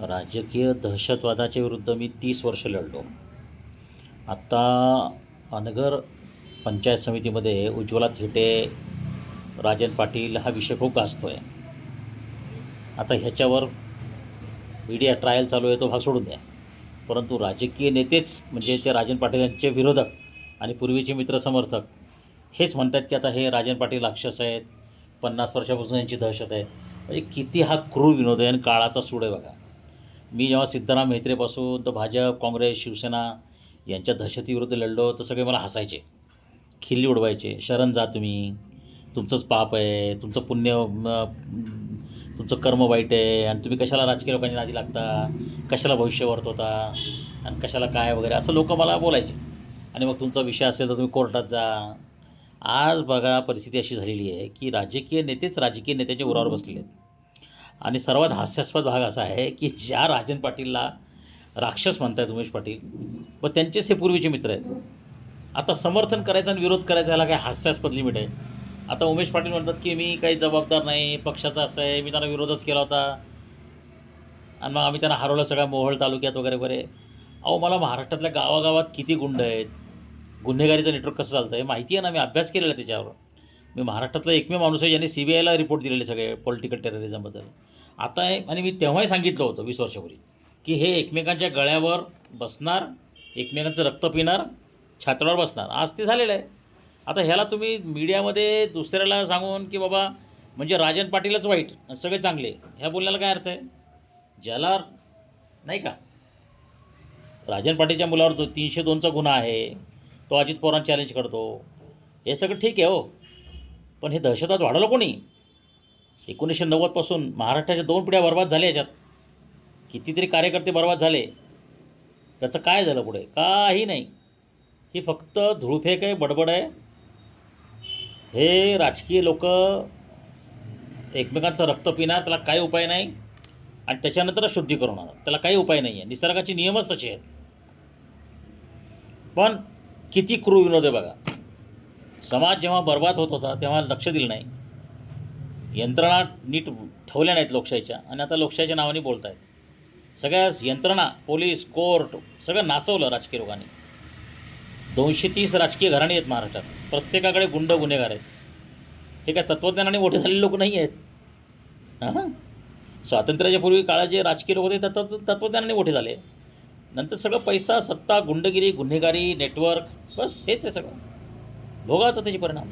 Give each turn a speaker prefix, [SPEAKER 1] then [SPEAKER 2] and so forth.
[SPEAKER 1] राजकीय दहशतवादाच्या विरुद्ध मी तीस वर्ष लढलो. आत्ता अनगर पंचायत समितीमध्ये उज्ज्वला थेटे राजन पाटील हा विषय खूप गाजतो आहे आता ह्याच्यावर मीडिया ट्रायल चालू आहे तो भाग सोडून द्या. परंतु राजकीय नेतेच म्हणजे ते राजन पाटील यांचे विरोधक आणि पूर्वीचे मित्र समर्थक हेच म्हणतात की आता हे राजन पाटील राक्षस आहेत पन्नास वर्षापासून यांची दहशत आहे. म्हणजे किती हा क्रूर विनोद आहे आणि काळाचा सूड आहे बघा. मी जेव्हा सिद्धराम म्हेत्रेपासून तर भाजप काँग्रेस शिवसेना यांच्या दहशतीविरुद्ध लढलो तर सगळे मला हसायचे. खिल्ली उडवायचे शरण जा तुम्ही. तुमचंच पाप आहे. तुमचं पुण्य तुमचं कर्म वाईट आहे. आणि तुम्ही कशाला राजकीय लोकांच्या नादी लागता? कशाला भविष्य वर्तवता? आणि कशाला काय वगैरे? असं लोक मला बोलायचे. आणि मग तुमचा विषय असेल तर तुम्ही कोर्टात जा. आज बघा परिस्थिती अशी झालेली आहे की राजकीय नेतेच राजकीय नेत्याच्या उरावर बसलेले आहेत. आणि सर्वात हास्यास्पद भाग असा आहे की ज्या राजन पाटीलला राक्षस म्हणतायत उमेश पाटील व त्यांचेच हे पूर्वीचे मित्र आहेत. आता समर्थन करायचं आणि विरोध करायचा याला काय हास्यास्पद लिमिट आहे. आता उमेश पाटील म्हणतात की मी काही जबाबदार नाही पक्षाचा असं आहे मी त्यांना विरोधच केला होता. आणि मग आम्ही त्यांना हरवलं सगळ्या मोहोळ तालुक्यात वगैरे वगैरे अहो मला महाराष्ट्रातल्या गावागावात किती गुंड आहेत. गुन्हेगारीचं नेटवर्क कसं चालतं आहे माहिती आहे ना मी अभ्यास केलेला त्याच्यावर. मी महाराष्ट्रातला एकमेव माणूस आहे ज्याने सी बी आयला रिपोर्ट दिलेले सगळे पॉलिटिकल टेररिझमबद्दल आता आहे आणि मी तेव्हाही सांगितलं होतं वीस वर्षापूर्वी की हे एकमेकांच्या गळ्यावर बसणार एकमेकांचं रक्त पिणार छात्रावर बसणार. आज ते झालेलं आहे. आता ह्याला तुम्ही मीडियामध्ये दुसऱ्याला सांगून की बाबा म्हणजे राजन पाटीलच वाईट सगळे चांगले ह्या बोलण्याला काय अर्थ आहे? ज्याला नाही का? राजन पाटीलच्या मुलावर तो तीनशे दोनचा गुन्हा आहे तो अजित पवारांना चॅलेंज करतो. हे सगळं ठीक आहे हो. पण हे दहशतवाद वाढवलं कोणी? एकोणीसशे नव्वदपासून महाराष्ट्राच्या दोन पिढ्या बर्बाद झाल्या याच्यात. कितीतरी कार्यकर्ते बर्बाद झाले. त्याचं काय झालं पुढे? काही नाही. ही फक्त धुळफेक आहे बडबड आहे. हे राजकीय लोक एकमेकांचं रक्त पिणार त्याला काही उपाय नाही. आणि त्याच्यानंतरच शुद्धीकरण होणार. त्याला काही उपाय नाही आहे निसर्गाचे नियमच तसे आहेत. पण किती क्रू विनोद आहे बघा. समाज जेव्हा बर्बाद होत होता तेव्हा लक्ष दिलं नाही. यंत्रणा नीट ठेवल्या नाहीत लोकशाहीच्या आणि आता लोकशाहीच्या नावाने बोलत आहेत सगळ्या यंत्रणा पोलीस कोर्ट सगळं नासवलं राजकीय लोकांनी. दोनशे तीस राजकीय घराणे आहेत महाराष्ट्रात. प्रत्येकाकडे गुंड गुन्हेगार आहेत. हे काय तत्त्वज्ञानाने मोठे झालेले लोक नाही आहेत? हां? स्वातंत्र्याच्या पूर्वी काळात जे राजकीय लोक होते तत्व तत्त्वज्ञानाने मोठे झाले. नंतर सगळं पैसा सत्ता गुंडगिरी गुन्हेगारी नेटवर्क बस हेच आहे सगळं. भोगा आता त्याचे परिणाम